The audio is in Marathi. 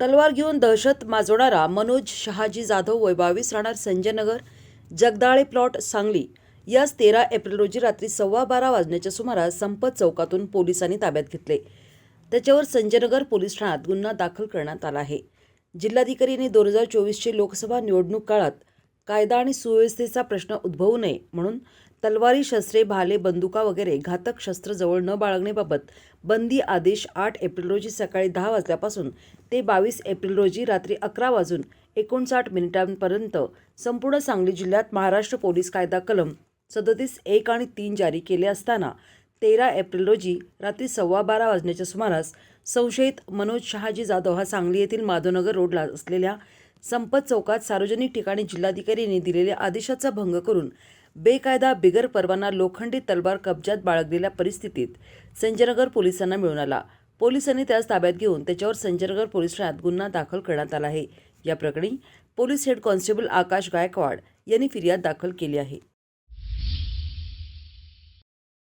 तलवार घेऊन दहशत माजवणारा मनोज शहाजी जाधव वय बावीस राहणार संजयनगर जगदाळे प्लॉट सांगली. यास तेरा एप्रिल रोजी रात्री सव्वा बारा वाजण्याच्या सुमारास संपत चौकातून पोलिसांनी ताब्यात घेतले. त्याच्यावर संजयनगर पोलीस ठाण्यात गुन्हा दाखल करण्यात आला आहे. जिल्हाधिकारी यांनी दोन हजार चोवीसची लोकसभा निवडणूक काळात कायदा आणि सुव्यवस्थेचा प्रश्न उद्भवू नये म्हणून तलवारी शस्त्रे भाले बंदुका वगैरे घातक शस्त्र जवळ न बाळगण्याबाबत बंदी आदेश आठ एप्रिल रोजी सकाळी दहा वाजल्यापासून ते बावीस एप्रिल रोजी रात्री अकरा वाजून एकोणसाठ मिनिटांपर्यंत संपूर्ण सांगली जिल्ह्यात महाराष्ट्र पोलीस कायदा कलम सदतीस एक आणि तीन जारी केले असताना तेरा एप्रिल रोजी रात्री सव्वा बारा वाजण्याच्या सुमारास संशयित मनोज शहाजी जाधव हा सांगली येथील माधवनगर रोडला असलेल्या संपत चौकात सार्वजनिक ठिकाणी जिल्हाधिकारींनी दिलेल्या आदेशाचा भंग करून बेकायदा बिगर परवाना लोखंडी तलवार कब्जात बाळगलेल्या परिस्थितीत संजयनगर पोलिसांना मिळून आला. पोलिसांनी त्यास ताब्यात घेऊन त्याच्यावर संजयनगर पोलीस ठाण्यात गुन्हा दाखल करण्यात आला आहे. या प्रकरणी police head constable Akash Gaikwad यांनी फिर्याद दाखल केली आहे.